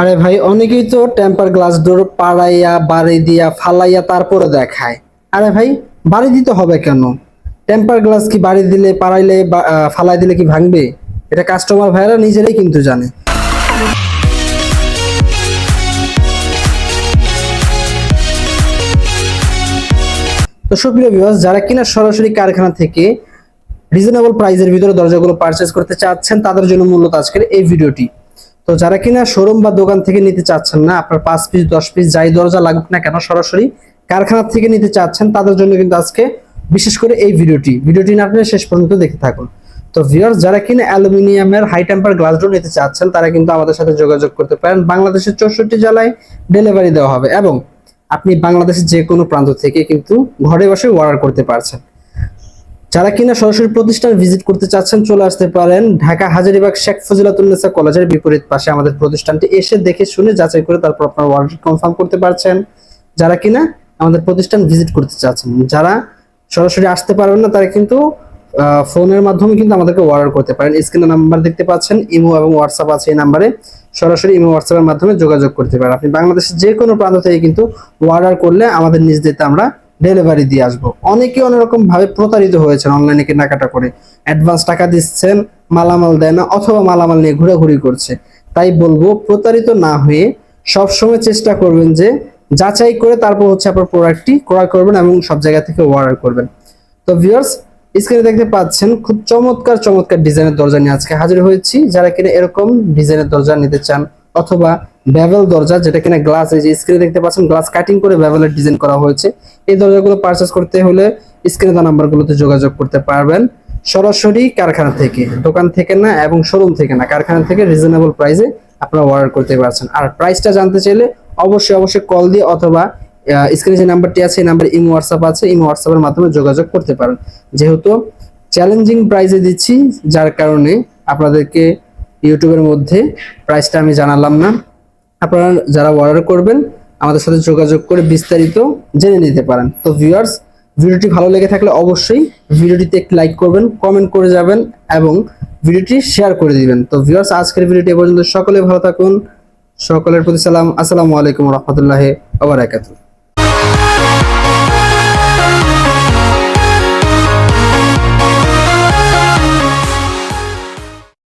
আরে ভাই, অনেকেই তো টেম্পার গ্লাস ডোর পাড়াইয়া, বাড়ি দিয়া ফালাইয়া তারপরে দেখায়। আরে ভাই, বাড়ি দিতে হবে কেন? টেম্পার গ্লাস কি বাড়ি দিলে, পাড়াইলে ফালাই দিলে কি ভাঙবে? এটা কাস্টমার ভাইরা নিজেরাই কিন্তু জানে। তো সুপ্রিয় বিভাস যারা কিনা সরাসরি কারখানা থেকে রিজনেবল প্রাইসের ভিতরে দরজাগুলো পারচেজ করতে চাচ্ছেন, তাদের জন্য মূলত আজকের এই ভিডিওটি তো যারা কিনা শোরুম বা দোকান থেকে নিতে চাচ্ছেন না, আপনার পাঁচ পিস দশ পিস যাই দরজা লাগুক না কেন, সরাসরি কারখানা থেকে নিতে চাচ্ছেন, তাদের জন্য কিন্তু আজকে বিশেষ করে এই ভিডিওটি। ভিডিওটি না আপনি শেষ পর্যন্ত দেখতে থাকুন। তো ভিউয়ার্স যারা কিনা অ্যালুমিনিয়ামের হাই টেম্পার গ্লাস ডোর নিতে চাচ্ছেন, তারা কিন্তু আমাদের সাথে যোগাযোগ করতে পারেন। বাংলাদেশের চৌষট্টি জেলায় ডেলিভারি দেওয়া হবে এবং আপনি বাংলাদেশের যে কোনো প্রান্ত থেকে কিন্তু ঘরে বসে অর্ডার করতে পারছেন। যারা কিনা সরাসরি প্রতিষ্ঠান ভিজিট করতে চাচ্ছেন, চলে আসতে পারেন ঢাকা হাজারিবাগ শেখ ফজিলাতুন্নেসা কলেজের বিপরীত পাশে আমাদের প্রতিষ্ঠানটি। এসে দেখে শুনে যাচাই করে তারপর আপনার অর্ডার কনফার্ম করতে পারছেন। যারা কিনা আমাদের প্রতিষ্ঠান ভিজিট করতে চাচ্ছেন, যারা সরাসরি আসতে পারবেন না, তারা কিন্তু ফোনের মাধ্যমে কিন্তু আমাদেরকে অর্ডার করতে পারেন। স্ক্রিনে নাম্বার দেখতে পাচ্ছেন, ইমো এবং হোয়াটসঅ্যাপ আছে এই নাম্বারে সরাসরি ইমো হোয়াটসঅ্যাপের মাধ্যমে যোগাযোগ করতে পারেন। আপনি বাংলাদেশের যে কোনো প্রান্ত থেকে কিন্তু অর্ডার করলে আমাদের নিজ দিতে আমরা ডেলিভারি দিয়ে আসব। অনেকে অন্যরকম ভাবে প্রতারিত হয়েছেন অনলাইনে কেনাকাটা করে। অ্যাডভান্স টাকা দিচ্ছেন, মালামাল দেয় না, অথবা মালামাল নিয়ে ঘোরাঘুরি করছে। তাই বলব, প্রতারিত না হয়ে সবসময় চেষ্টা করবেন যে যাচাই করে তারপর হচ্ছে আপনার প্রোডাক্টটি ক্রয় করবেন এবং সব জায়গা থেকে অর্ডার করবেন। তো ভিউয়ার্স স্ক্রিনে দেখতে পাচ্ছেন, খুব চমৎকার চমৎকার ডিজাইনের দরজা নিয়ে আজকে হাজির হয়েছি। যারা কিনা এরকম ডিজাইনের দরজা নিতে চান অথবা ব্যাভেল দরজা, যেটা কিনা গ্লাস এই যে স্ক্রিনে দেখতে পাচ্ছেন গ্লাস কাটিং করে ব্যাভেলের ডিজাইন করা হয়েছে। এই দরজাগুলো পারচেস করতে হলে স্ক্রিনে দেওয়া নাম্বারগুলোতে যোগাযোগ করতে পারবেন। সরাসরি কারখানা থেকে, দোকান থেকে না এবং শোরুম থেকে না, কারখানা থেকে রিজনেবল প্রাইসে আপনারা অর্ডার করতে পারছেন। আর প্রাইসটা জানতে চাইলে অবশ্যই অবশ্যই কল দিয়ে অথবা স্ক্রিনে যে নাম্বারটি আছে, এই নাম্বারে ইমো হোয়াটসঅ্যাপ আছে, ইমো হোয়াটসঅ্যাপের মাধ্যমে যোগাযোগ করতে পারেন। যেহেতু চ্যালেঞ্জিং প্রাইসে দিচ্ছি, যার কারণে আপনাদেরকে ইউটিউবের মধ্যে প্রাইসটা আমি জানালাম না। আপনারা যারা অর্ডার করবেন, আমাদের সাথে যোগাযোগ করে বিস্তারিত জেনে নিতে পারেন। তো ভিউয়ার্স ভিডিওটি ভালো লেগে থাকলে অবশ্যই ভিডিওটিতে একটি লাইক করবেন কমেন্ট করে যাবেন এবং ভিডিওটি শেয়ার করে দিবেন। তো ভিউয়ার্স আজকের ভিডিওটি পর্যন্ত সকলে ভালো থাকুন। সকলের প্রতি সালাম। আসসালামু আলাইকুম রহমতুল্লাহ আবরাকাতুহ